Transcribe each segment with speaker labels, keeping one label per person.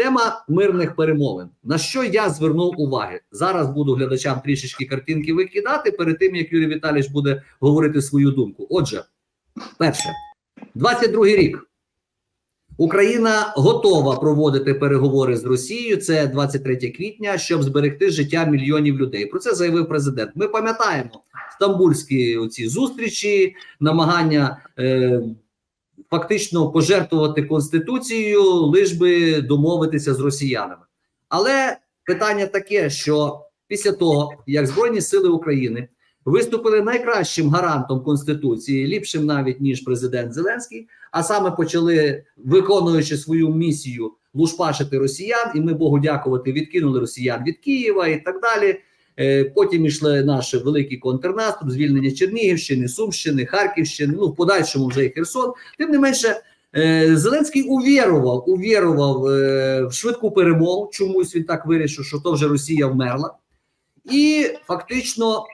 Speaker 1: Тема мирних перемовин. На що я звернув уваги? Зараз буду глядачам трішечки картинки викидати перед тим, як Юрій Віталійович буде говорити свою думку. Отже, перше, 22-й рік. Україна готова проводити переговори з Росією. Це 23 квітня, щоб зберегти життя мільйонів людей. Про це заявив президент. Ми пам'ятаємо стамбульські оці зустрічі, намагання е, фактично пожертвувати конституцією, лиш би домовитися з росіянами. Але питання таке, що після того, як Збройні Сили України виступили найкращим гарантом конституції, ліпшим навіть ніж президент Зеленський, а саме почали виконуючи свою місію лушпашити росіян, і ми Богу дякувати, відкинули росіян від Києва і так далі. Е, Потім йшли наші великий контрнаступ, звільнення Чернігівщини, Сумщини, Харківщини. Ну в подальшому вже і Херсон. Тим не менше, е, Зеленський увірував, увірував е, в швидку перемогу. Чомусь він так вирішив, що то вже Росія вмерла, і фактично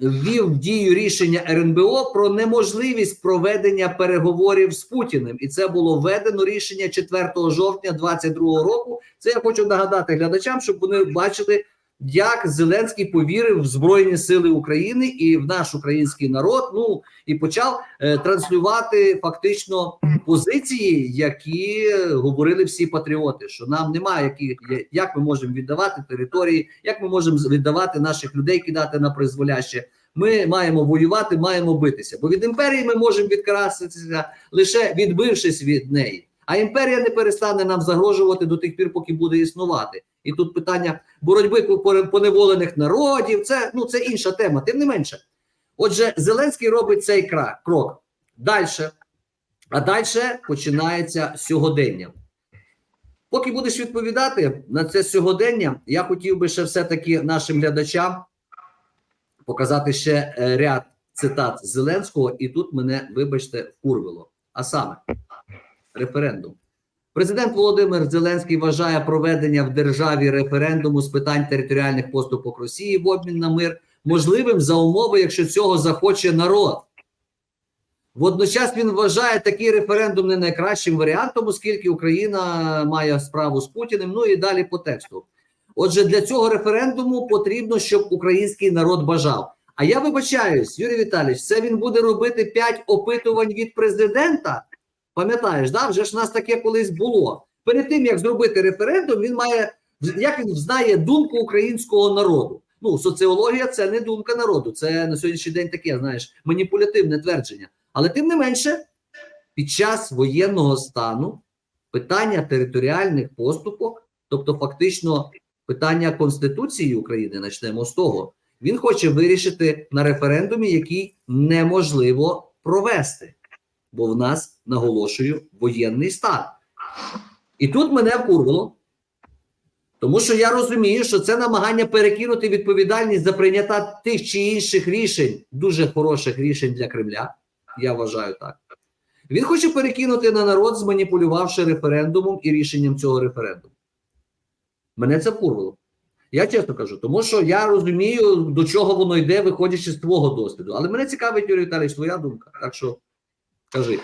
Speaker 1: ввів в дію рішення РНБО про неможливість проведення переговорів з Путіним, і це було введено рішення 4 жовтня 2022 року. Це я хочу нагадати глядачам, щоб вони бачили, як Зеленський повірив в Збройні Сили України і в наш український народ. Ну і почав е, транслювати фактично позиції, які говорили всі патріоти, що нам немає які як ми можемо віддавати території, як ми можемо віддавати наших людей, кидати на призволяще. Ми маємо воювати, маємо битися. Бо від імперії ми можемо відкраситися лише відбившись від неї. А імперія не перестане нам загрожувати до тих пір, поки буде існувати. І тут питання боротьби по- поневолених народів. Це ну це інша тема. Тим не менше, отже, Зеленський робить цей крок далі. А далі починається сьогодення. Поки будеш відповідати на це сьогодення, я хотів би ще все-таки нашим глядачам показати ще е, ряд цитат Зеленського, і тут мене, вибачте, вкурвило. А саме референдум. Президент Володимир Зеленський вважає проведення в державі референдуму з питань територіальних поступок Росії в обмін на мир можливим за умови, якщо цього захоче народ. Водночас він вважає такий референдум не найкращим варіантом, оскільки Україна має справу з Путіним. Ну і далі по тексту. Отже, для цього референдуму потрібно, щоб український народ бажав. А я вибачаюсь, Юрій Віталійович, це він буде робити 5 опитувань від президента. Пам'ятаєш, да? вже ж у нас таке колись було. Перед тим як зробити референдум, він має як він знає думку українського народу. Ну, соціологія це не думка народу, це на сьогоднішній день таке, знаєш, маніпулятивне твердження. Але тим не менше, під час воєнного стану питання територіальних поступок, тобто фактично питання Конституції України, почнемо з того, він хоче вирішити на референдумі, який неможливо провести, бо в нас наголошую воєнний стан. І тут мене вкурвало, тому що я розумію, що це намагання перекинути відповідальність за прийняття тих чи інших рішень, дуже хороших рішень для Кремля. Я вважаю так. Він хоче перекинути на народ, зманіпулювавши референдумом і рішенням цього референдуму. Мене це вкурвало. Я чесно кажу, тому що я розумію, до чого воно йде, виходячи з твого досвіду. Але мене цікавить, Юрій Віталійович, твоя думка. Так що кажи.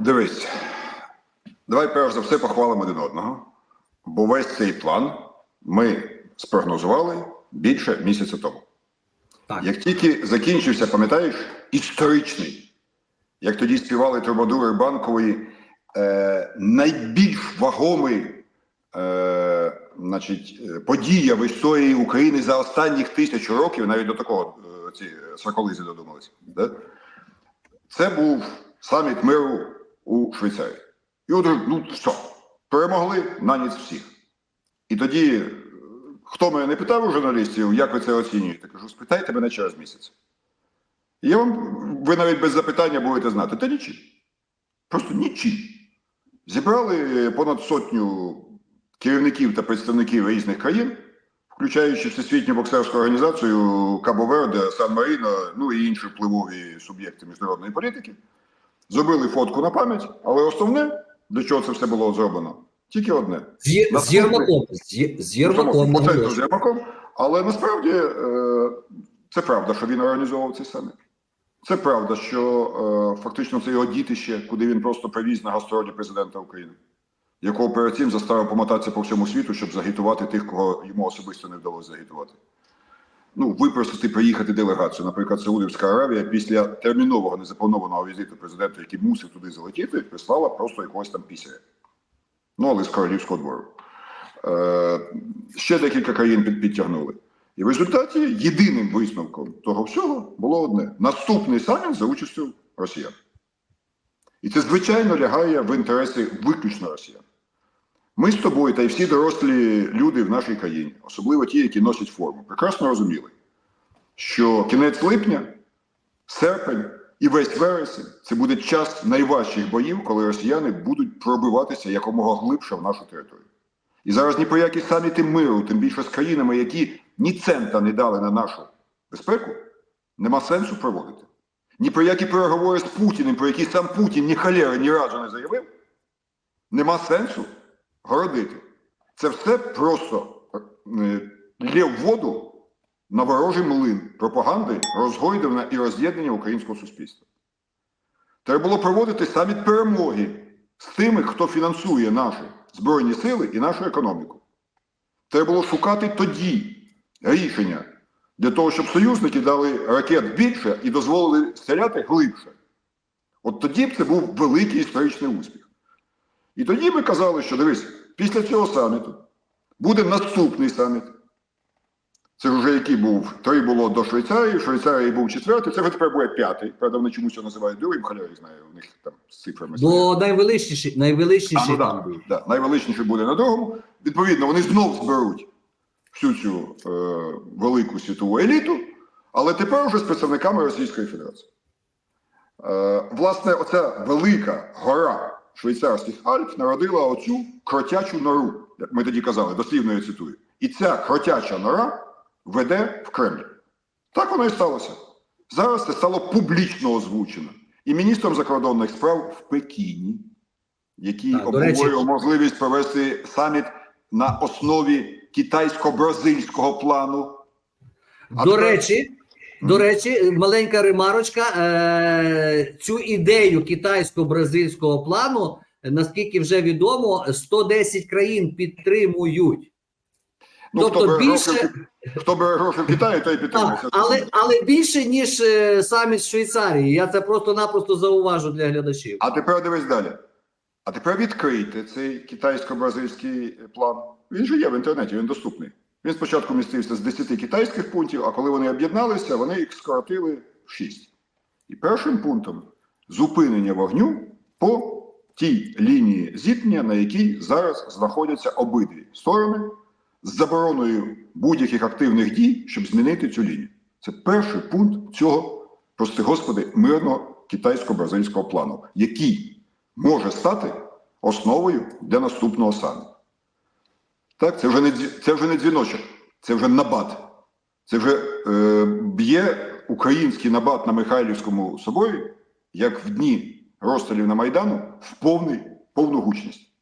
Speaker 2: Дивись, давай перш за все похвалимо один одного, бо весь цей план ми спрогнозували більше місяця тому.
Speaker 1: Так.
Speaker 2: Як тільки закінчився, пам'ятаєш, історичний, як тоді співали Трубадури Банкової, е, найбільш вагомий е, значить, е, подія в історії України за останніх тисячу років, навіть до такого е, ці соколизи додумалися. Да? Це був саміт миру у Швейцарії. І от ну все, перемогли на ніц всіх. І тоді, е, хто мене не питав у журналістів, як ви це оцінюєте? Кажу, спитайте мене через місяць. І я вам, ви навіть без запитання будете знати, та нічим. Просто нічим. Зібрали понад сотню керівників та представників різних країн, включаючи Всесвітню боксерську організацію Кабо-Верде, Сан-Маріно, ну і інші впливові суб'єкти міжнародної політики. Зробили фотку на пам'ять, але основне, до чого це все було зроблено, тільки одне.
Speaker 1: З, Єрмаком. Єрмаком.
Speaker 2: З Єрмаком. Але насправді е, це правда, що він організовував цей саміт. Це правда, що е, фактично це його дітище, куди він просто привіз на гастролі президента України. Якого перед цим заставив помотатися по всьому світу, щоб загітувати тих, кого йому особисто не вдалося загітувати. Ну, випросити приїхати делегацію, наприклад, Саудівська Аравія після термінового незапланованого візиту президента, який мусив туди залетіти, прислала просто якогось там після. Ну, але з королівського двору. Е, ще декілька країн під, підтягнули. І в результаті єдиним висновком того всього було одне: наступний саміт за участю росіян. І це, звичайно, лягає в інтереси виключно росіян. Ми з тобою та й всі дорослі люди в нашій країні, особливо ті, які носять форму, прекрасно розуміли, що кінець липня, серпень і весь вересень це буде час найважчих боїв, коли росіяни будуть пробиватися якомога глибше в нашу територію. І зараз ні про які саміти миру, тим більше з країнами, які ні цента не дали на нашу безпеку, нема сенсу проводити. Ні про які переговори з Путіним, про які сам Путін ні халери ні разу не заявив, нема сенсу городити. Це все просто е, лє воду на ворожий млин пропаганди, розгойдування і роз'єднання українського суспільства. Треба було проводити саміт перемоги з тими, хто фінансує наші Збройні сили і нашу економіку. Треба було шукати тоді рішення для того, щоб союзники дали ракет більше і дозволили стріляти глибше. От тоді б це був великий історичний успіх. І тоді ми казали, що дивись, після цього саміту буде наступний саміт. Це вже який був, три було до Швейцарії, в Швейцарії був четвертий, це вже тепер буде п'ятий. Правда, вони чомусь його називають другим, халяри знає, у них там з цифрами.
Speaker 1: Бо найвеличніший,
Speaker 2: А,
Speaker 1: найвеличніший
Speaker 2: ну,
Speaker 1: там
Speaker 2: да,
Speaker 1: був.
Speaker 2: да, найвеличніше буде на другому. Відповідно, вони знов зберуть всю цю е, велику світову еліту, але тепер вже з представниками Російської Федерації. Е, власне, оця велика гора швейцарських Альп народила оцю кротячу нору, як ми тоді казали, дослівно я цитую. І ця кротяча нора веде в Кремль. Так воно і сталося. Зараз це стало публічно озвучено. І міністром закордонних справ в Пекіні, який
Speaker 1: Так, до речі-
Speaker 2: обговорював можливість провести саміт на основі китайсько-бразильського плану. А
Speaker 1: До
Speaker 2: тепер-
Speaker 1: речі, до речі, маленька ремарочка. Е, цю ідею китайсько-бразильського плану, наскільки вже відомо, 110 країн підтримують.
Speaker 2: Ну,
Speaker 1: тобто
Speaker 2: хто,
Speaker 1: більше-
Speaker 2: гроші, в- хто бере гроші в Китаї, той підтримує.
Speaker 1: А, але, але більше, ніж е, саміт Швейцарії. Я це просто-напросто зауважу для глядачів.
Speaker 2: А тепер дивись далі. А тепер відкрийте цей китайсько-бразильський план. Він же є в інтернеті, він доступний. Він спочатку містився з 10 китайських пунктів, а коли вони об'єдналися, вони їх скоротили в 6. І першим пунктом зупинення вогню по тій лінії зіткнення, на якій зараз знаходяться обидві сторони, з забороною будь-яких активних дій, щоб змінити цю лінію. Це перший пункт цього, прости господи, мирного китайсько-бразильського плану, який може стати основою для наступного саміту. Так, це вже не це вже не дзвіночок, це вже набат. Це вже е, б'є український набат на Михайлівському соборі, як в дні розстрілів на Майдану, в повний, повну гучність.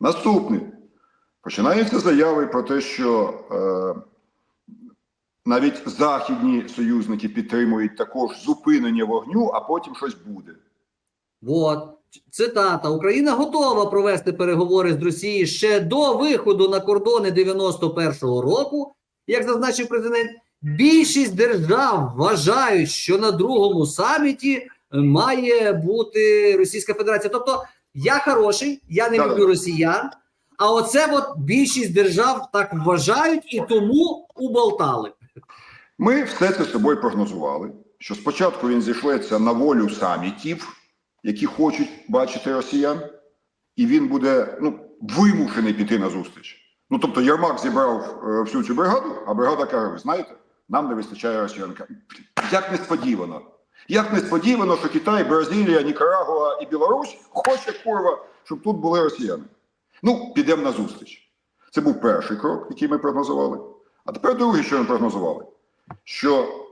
Speaker 2: Наступний. Починаються заяви про те, що е, навіть західні союзники підтримують також зупинення вогню, а потім щось буде.
Speaker 1: От цитата: Україна готова провести переговори з Росією ще до виходу на кордони 91-го року. Як зазначив президент, більшість держав вважають, що на другому саміті має бути Російська Федерація. Тобто, я хороший, я не люблю росіян. А оце от більшість держав так вважають і тому уболтали.
Speaker 2: Ми все це з собою прогнозували, що спочатку він зійшлеться на волю самітів, які хочуть бачити росіян, і він буде ну, вимушений піти на зустріч. Ну тобто Єрмак зібрав е, всю цю бригаду, а бригада каже: ви знаєте, нам не вистачає росіян. Каже, Як несподівано. Як несподівано, що Китай, Бразилія, Нікарагуа і Білорусь хоче курва, щоб тут були росіяни. Ну, підемо на зустріч. Це був перший крок, який ми прогнозували. А тепер другий, що ми прогнозували що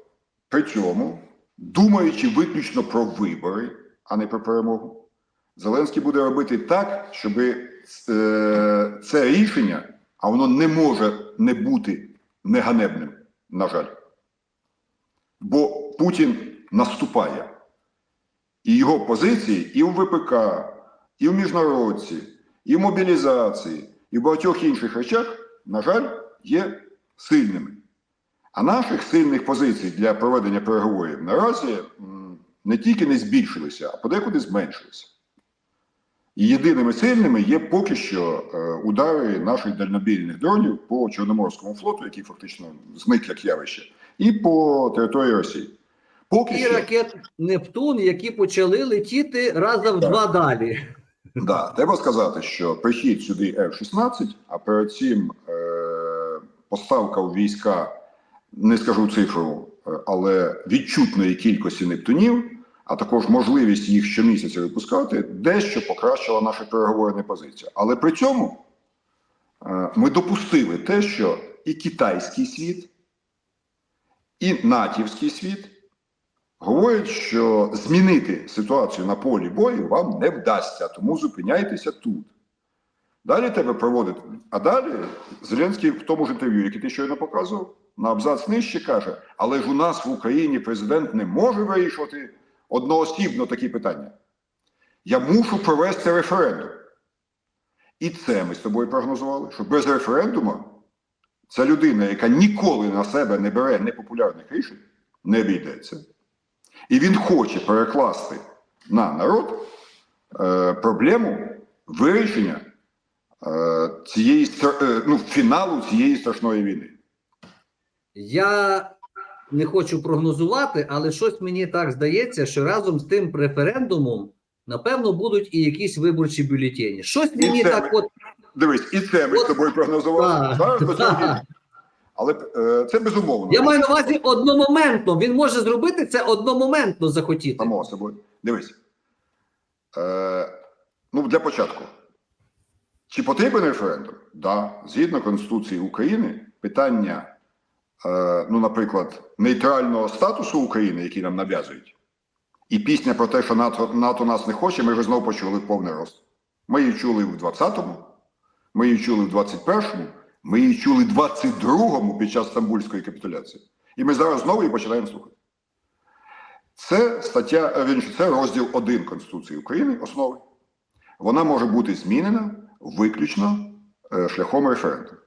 Speaker 2: при цьому, думаючи виключно про вибори, а не про перемогу, Зеленський буде робити так, щоб е, це рішення, а воно не може не бути неганебним, на жаль. Бо Путін наступає. І його позиції і у ВПК, і в міжнародці, і в мобілізації, і в багатьох інших речах, на жаль, є сильними. А наших сильних позицій для проведення переговорів наразі не тільки не збільшилися, а подекуди зменшилися. І єдиними сильними є поки що е, удари наших дальнобійних дронів по Чорноморському флоту, який фактично зник як явище, і по території Росії. Поки
Speaker 1: І
Speaker 2: що,
Speaker 1: ракет Нептун, які почали летіти разом
Speaker 2: так.
Speaker 1: два далі.
Speaker 2: да, треба сказати, що прихід сюди F-16, а перед цим е, поставка у війська, не скажу цифру, але відчутної кількості нептунів, а також можливість їх щомісяця випускати, дещо покращила нашу переговорну позицію. Але при цьому е, ми допустили те, що і китайський світ, і натівський світ говорять, що змінити ситуацію на полі бою вам не вдасться, тому зупиняйтеся тут. Далі тебе проводити. А далі Зеленський в тому ж інтерв'ю, яке ти щойно показував, на абзац нижче каже: але ж у нас в Україні президент не може вирішувати одноосібно такі питання. Я мушу провести референдум. І це ми з тобою прогнозували, що без референдуму ця людина, яка ніколи на себе не бере непопулярних рішень, не обійдеться. І він хоче перекласти на народ е, проблему вирішення е, цієї е, ну, фіналу цієї страшної війни.
Speaker 1: Я не хочу прогнозувати, але щось мені так здається, що разом з тим референдумом, напевно, будуть і якісь виборчі бюлетені. Щось мені
Speaker 2: це
Speaker 1: так,
Speaker 2: ми-
Speaker 1: от
Speaker 2: Дивись, і це ми з тобою прогнозували. Зараз. Але е, це безумовно.
Speaker 1: я маю на увазі одномоментно. Він може зробити це одномоментно захотіти.
Speaker 2: Само собою. Дивись. Е, ну, для початку. Чи потрібен референдум? Так. Да. Згідно Конституції України, питання, ну, наприклад, нейтрального статусу України, який нам нав'язують, і пісня про те, що НАТО, НАТО нас не хоче, ми вже знову почули повний рост. Ми її чули в 20-му, ми її чули в 21-му, ми її чули в 22-му під час Стамбульської капітуляції. І ми зараз знову її починаємо слухати. Це стаття, е, це розділ 1 Конституції України, основи. Вона може бути змінена виключно е, шляхом референдуму.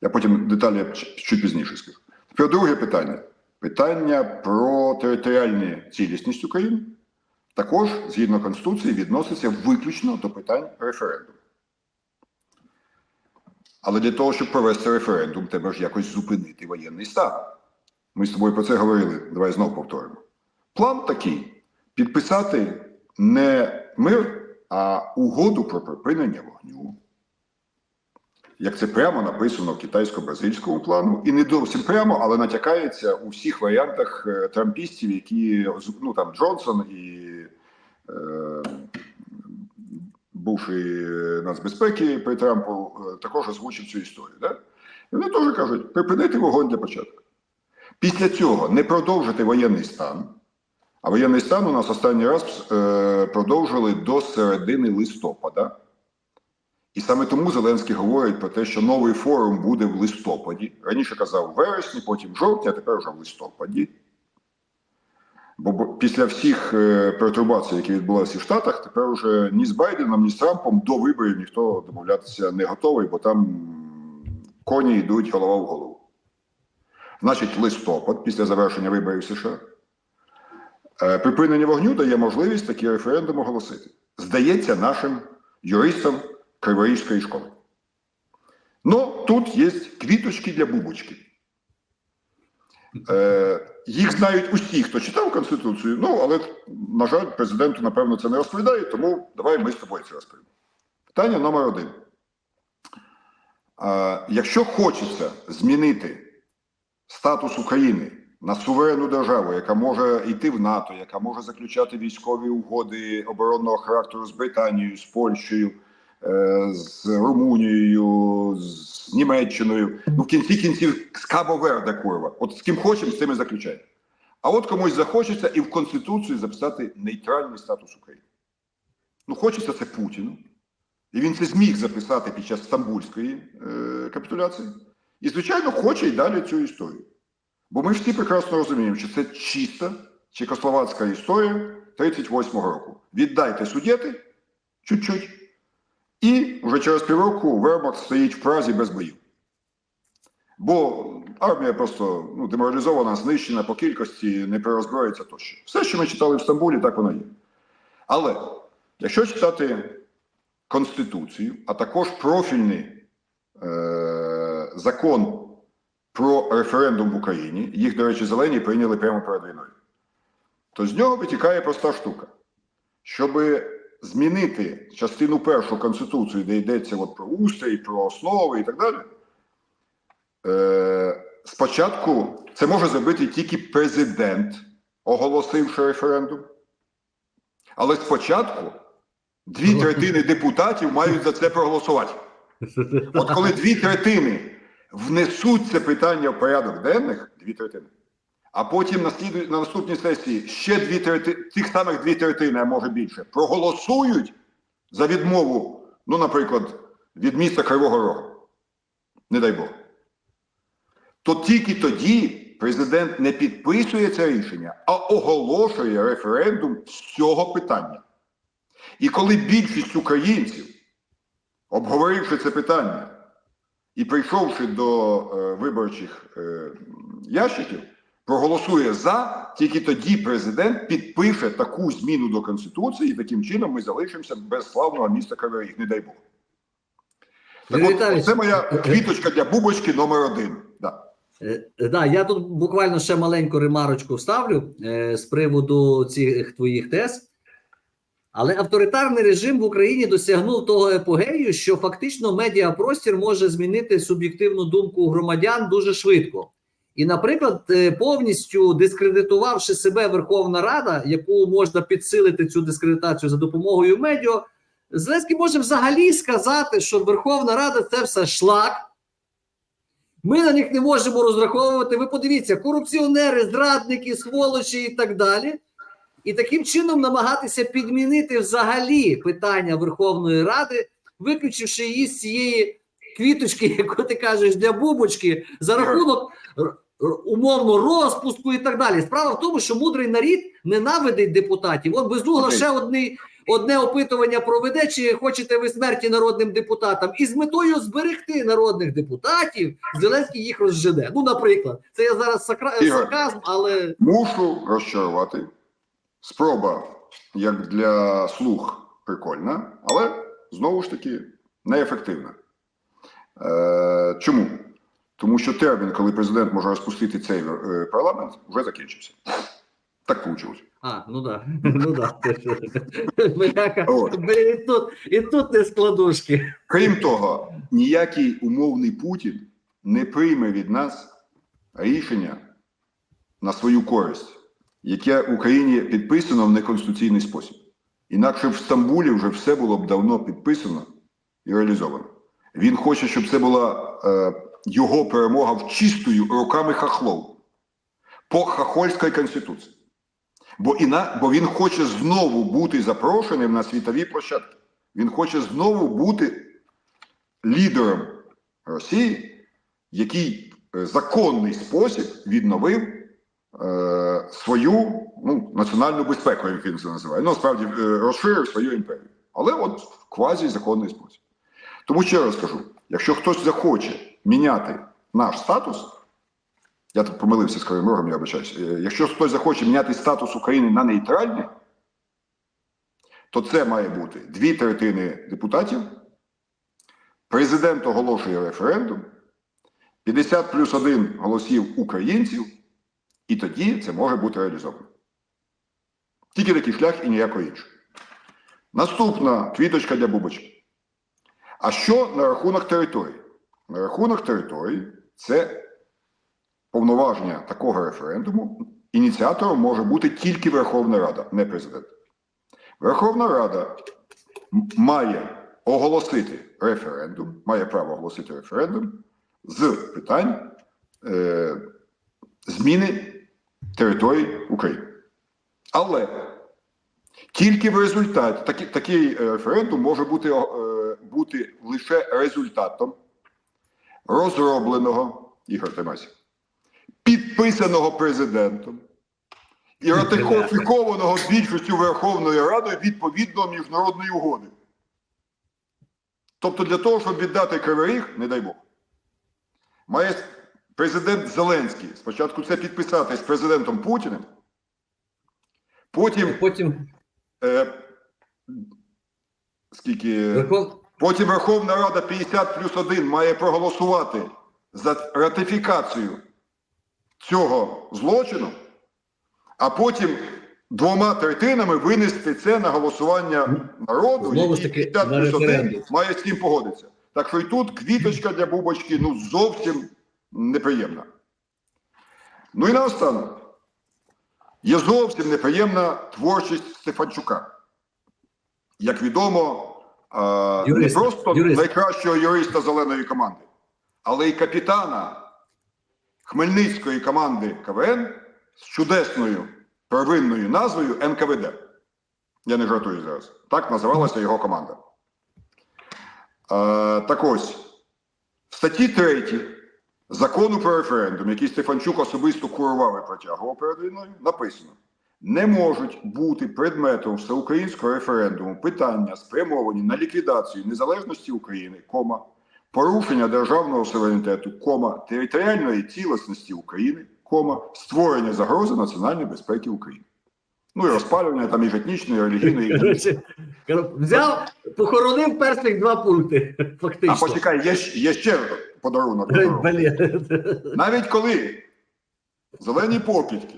Speaker 2: Я потім деталі чуть пізніше скажу. Тепер друге питання. Питання про територіальну цілісність України також, згідно Конституції, відноситься виключно до питань референдуму. Але для того, щоб провести референдум, треба ж якось зупинити воєнний стан. Ми з тобою про це говорили. Давай знову повторимо. План такий: підписати не мир, а угоду про припинення вогню. Як це прямо написано в китайсько-бразильському плану, і не зовсім прямо, але натякається у всіх варіантах е, трампістів, які ну там Джонсон і е, бувший е, нацбезпеки при Трампу е, також озвучив цю історію. Да? І вони теж кажуть, припинити вогонь для початку. Після цього не продовжити воєнний стан. А воєнний стан у нас останній раз е, продовжили до середини листопада. І саме тому Зеленський говорить про те, що новий форум буде в листопаді. Раніше казав в вересні, потім в жовтні, а тепер вже в листопаді. Бо після всіх е, пертурбацій, які відбулися в Штатах, тепер вже ні з Байденом, ні з Трампом до виборів ніхто домовлятися не готовий, бо там коні йдуть голова в голову. Значить, листопад після завершення виборів США. Е, Припинення вогню дає можливість такий референдум оголосити. Здається, нашим юристам Криворізької школи. Ну, тут є квіточки для бубочки. Е, їх знають усі, хто читав Конституцію, ну, але, на жаль, президенту, напевно, це не розповідає, тому давай ми з тобою це розповімо. Питання номер один. Е, якщо хочеться змінити статус України на суверенну державу, яка може йти в НАТО, яка може заключати військові угоди оборонного характеру з Британією, з Польщею, з Румунією, з Німеччиною, ну в кінці кінців з Кабо Верде, курва. От з ким хочемо, з тим і заключаємо. А от комусь захочеться і в Конституцію записати нейтральний статус України. Ну, хочеться це Путіну. І він це зміг записати під час Стамбульської е, капітуляції. І, звичайно, хоче й далі цю історію. Бо ми всі прекрасно розуміємо, що це чиста чехословацька історія 38-го року. Віддайте судети чуть-чуть, І вже через півроку Вермахт стоїть в Празі без боїв. Бо армія просто ну, деморалізована, знищена по кількості, не перерозброїться тощо. Все, що ми читали в Стамбулі, так воно є. Але якщо читати Конституцію, а також профільний е- закон про референдум в Україні, їх, до речі, зелені прийняли прямо перед війною, то з нього витікає проста штука. Щоб змінити частину першу Конституції, де йдеться от про устрій, про основи і так далі, е- спочатку це може зробити тільки президент, оголосивши референдум. Але спочатку дві третини депутатів мають за це проголосувати. От коли дві третини внесуть це питання в порядок денних, дві третини, а потім на, сліду- на наступній сесії ще дві третини, тих самих дві третини, а може більше, проголосують за відмову, ну, наприклад, від міста Кривого Рогу, не дай Бог, то тільки тоді президент не підписує це рішення, а оголошує референдум з цього питання. І коли більшість українців, обговоривши це питання і прийшовши до е, виборчих е, ящиків, проголосує за, тільки тоді президент підпише таку зміну до Конституції, і таким чином ми залишимося без славного міста Кривий Ріг, не дай Бог. Так от, це моя квіточка для бубочки номер один. Да.
Speaker 1: Е, е, Да, я тут буквально ще маленьку ремарочку вставлю е, з приводу цих твоїх тез. Але авторитарний режим в Україні досягнув того епогею, що фактично медіапростір може змінити суб'єктивну думку громадян дуже швидко. І, наприклад, е, повністю дискредитувавши себе Верховна Рада, яку можна підсилити цю дискредитацію за допомогою медіа, Зеленський може взагалі сказати, що Верховна Рада це все шлак. Ми на них не можемо розраховувати. Ви подивіться, корупціонери, зрадники, сволочі і так далі. І таким чином намагатися підмінити взагалі питання Верховної Ради, виключивши її з цієї квіточки, яку ти кажеш, для бубочки, за рахунок умовно розпуску і так далі. Справа в тому, що мудрий нарід ненавидить депутатів. От безугла
Speaker 2: Окей.
Speaker 1: ще одне, одне опитування проведе, чи хочете ви смерті народним депутатам, і з метою зберегти народних депутатів Зеленський їх розжене. Ну, наприклад, це я зараз сакра-
Speaker 2: Ігор.
Speaker 1: сарказм, але
Speaker 2: Мушу розчарувати. Спроба, як для слух, прикольна, але знову ж таки неефективна. Е, чому? Тому що термін, коли президент може розпустити цей е, парламент, вже закінчився. Так вийшло.
Speaker 1: А, ну да, ну да. Бляха, блін, і тут, і тут не складушки.
Speaker 2: Крім того, ніякий умовний Путін не прийме від нас рішення на свою користь, яке в Україні підписано в неконституційний спосіб. Інакше в Стамбулі вже все було б давно підписано і реалізовано. Він хоче, щоб це була е, його перемога в чистою руками хахлов по хахольській конституції. Бо, іна, бо він хоче знову бути запрошеним на світові площадки. Він хоче знову бути лідером Росії, який законний спосіб відновив е, свою ну, національну безпеку, як він це називає. Ну, справді е, розширив свою імперію. Але от в квазі-законний спосіб. Тому ще раз кажу: якщо хтось захоче міняти наш статус, я тут помилився з Кривим я вибачаюсь. Е, Якщо хтось захоче міняти статус України на нейтральний, то це має бути дві третини депутатів. Президент оголошує референдум, 50 плюс 1 голосів українців, і тоді це може бути реалізовано. Тільки такий шлях і ніякого іншого. Наступна квіточка для бубочки. А що на рахунок території? На рахунок території це повноваження такого референдуму. Ініціатором може бути тільки Верховна Рада, не президент. Верховна Рада має оголосити референдум, має право оголосити референдум з питань е, зміни території України. Але тільки в результаті такий, такий е, референдум може бути, е, бути лише результатом розробленого Ігор Тимасів, підписаного президентом і ратифікованого більшістю Верховної Ради відповідно міжнародної угоди. Тобто для того, щоб віддати Кривий Ріг, не дай Бог, має президент Зеленський спочатку це підписати з президентом Путіним, потім
Speaker 1: Потім
Speaker 2: е, скільки
Speaker 1: Верхов...
Speaker 2: Потім Верховна Рада 50 плюс 1 має проголосувати за ратифікацію цього злочину, а потім двома третинами винести це на голосування народу, який 50 плюс 1 має з цим погодитися. Так що і тут квіточка для бубочки ну зовсім неприємна. Ну і наостанок. Є зовсім неприємна творчість Стефанчука. Як відомо,
Speaker 1: Юрист,
Speaker 2: не просто
Speaker 1: юрист.
Speaker 2: найкращого юриста зеленої команди, але й капітана Хмельницької команди КВН з чудесною первинною назвою НКВД. Я не жартую зараз. Так називалася його команда. Е, так ось, в статті 3 закону про референдум, який Стефанчук особисто курував і протягував перед війною, написано: не можуть бути предметом всеукраїнського референдуму питання, спрямовані на ліквідацію незалежності України, кома, порушення державного суверенітету, кома, територіальної цілісності України, кома, створення загрози національної безпеки України. Ну і розпалювання там міжетнічної, релігійної.
Speaker 1: Коротше, кор- взяв, похоронив перших два пункти, Фактично.
Speaker 2: А почекай, є, є ще подарунок. Подарунок. Навіть коли зелені покидьки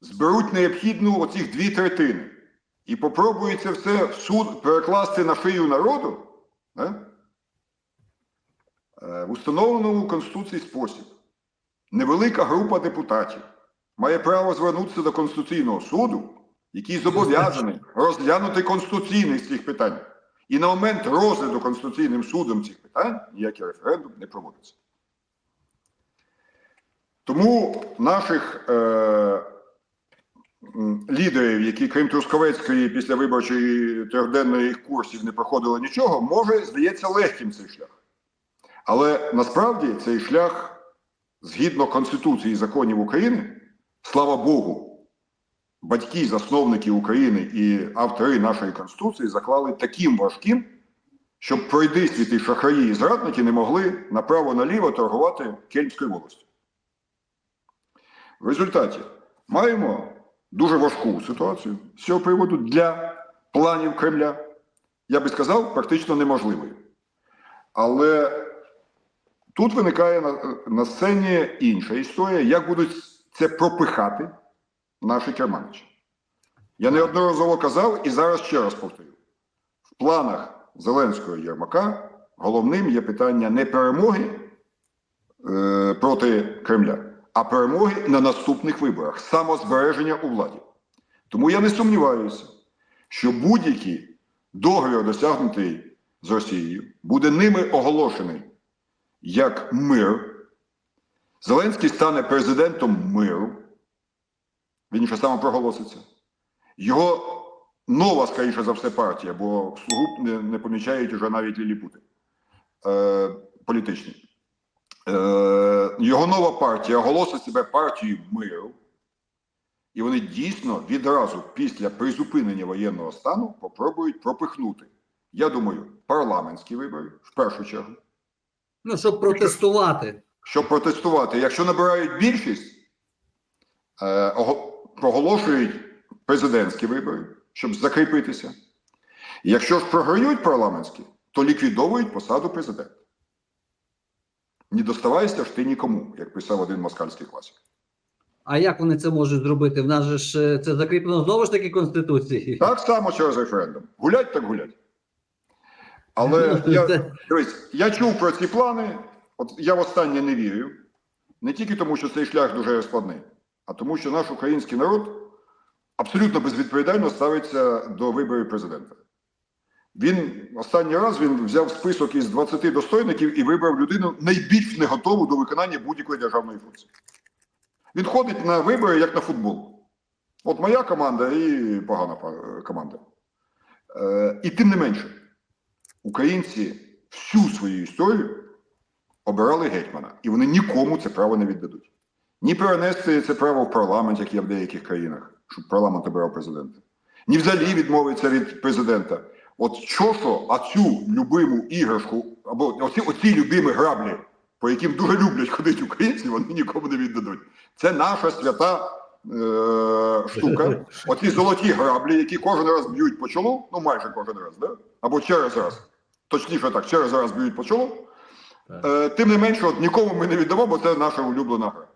Speaker 2: зберуть необхідну оцих дві третини і попробують це все в суд перекласти на шию народу, е, е, в установленому Конституції спосіб невелика група депутатів має право звернутися до Конституційного суду, який зобов'язаний розглянути конституційність цих питань. І на момент розгляду Конституційним судом цих питань ніякий референдум не проводиться. Тому наших е, лідерів, які крім Трусковецької після виборчої трьохденної курсів не проходили нічого, може здається легким цей шлях. Але насправді цей шлях, згідно Конституції і законів України, слава Богу, батьки, засновники України і автори нашої Конституції заклали таким важким, щоб пройди світи шахраї і зрадники не могли направо-наліво торгувати Кельмською волостю. В результаті маємо дуже важку ситуацію з цього приводу для планів Кремля. Я би сказав, практично неможливою. Але тут виникає на, на сцені інша історія, як будуть це пропихати наші керманичі. Я неодноразово казав і зараз ще раз повторю: в планах Зеленського Єрмака головним є питання не перемоги е, проти Кремля, а перемоги на наступних виборах, самозбереження у владі. Тому я не сумніваюся, що будь-який договір, досягнутий з Росією, буде ними оголошений як мир. Зеленський стане президентом миру. Він ще саме проголоситься. Його нова, скоріше за все, партія, бо слугу не, не помічають уже навіть ліліпути е, політичні. Е, його нова партія оголосить себе партією миру, і вони дійсно відразу після призупинення воєнного стану попробують пропихнути. Я думаю, парламентські вибори в першу чергу,
Speaker 1: Ну, щоб протестувати.
Speaker 2: щоб протестувати. Якщо набирають більшість, е, проголошують президентські вибори, щоб закріпитися. Якщо ж програють парламентські, то ліквідовують посаду президента. Не доставайся ж ти нікому, як писав один москальський класик.
Speaker 1: А як вони це можуть зробити? В нас же ж е, це закріплено знову ж таки Конституцією.
Speaker 2: Так само через референдум. Гулять так гулять. Але
Speaker 1: Ну,
Speaker 2: я, дивись, я чув про ці плани, от я в останнє не вірю. Не тільки тому, що цей шлях дуже складний, а тому, що наш український народ абсолютно безвідповідально ставиться до виборів президента. Він останній раз він взяв список із 20 достойників і вибрав людину найбільш не готову до виконання будь-якої державної функції. Він ходить на вибори як на футбол. От моя команда і погана команда. Е, і тим не менше, українці всю свою історію обирали гетьмана, і вони нікому це право не віддадуть. Ні перенести це право в парламент, як є в деяких країнах, щоб парламент обирав президента. Ні взагалі відмовиться від президента. От що що, а цю любиму іграшку, або оці, оці любимі граблі, по яким дуже люблять ходити українці, вони нікому не віддадуть. Це наша свята е, штука. Оці золоті граблі, які кожен раз б'ють по чолу, ну майже кожен раз, да? або через раз. Точніше так, через раз б'ють по чолу. Е, тим не менше, от нікому ми не віддамо, бо це наша улюблена гра.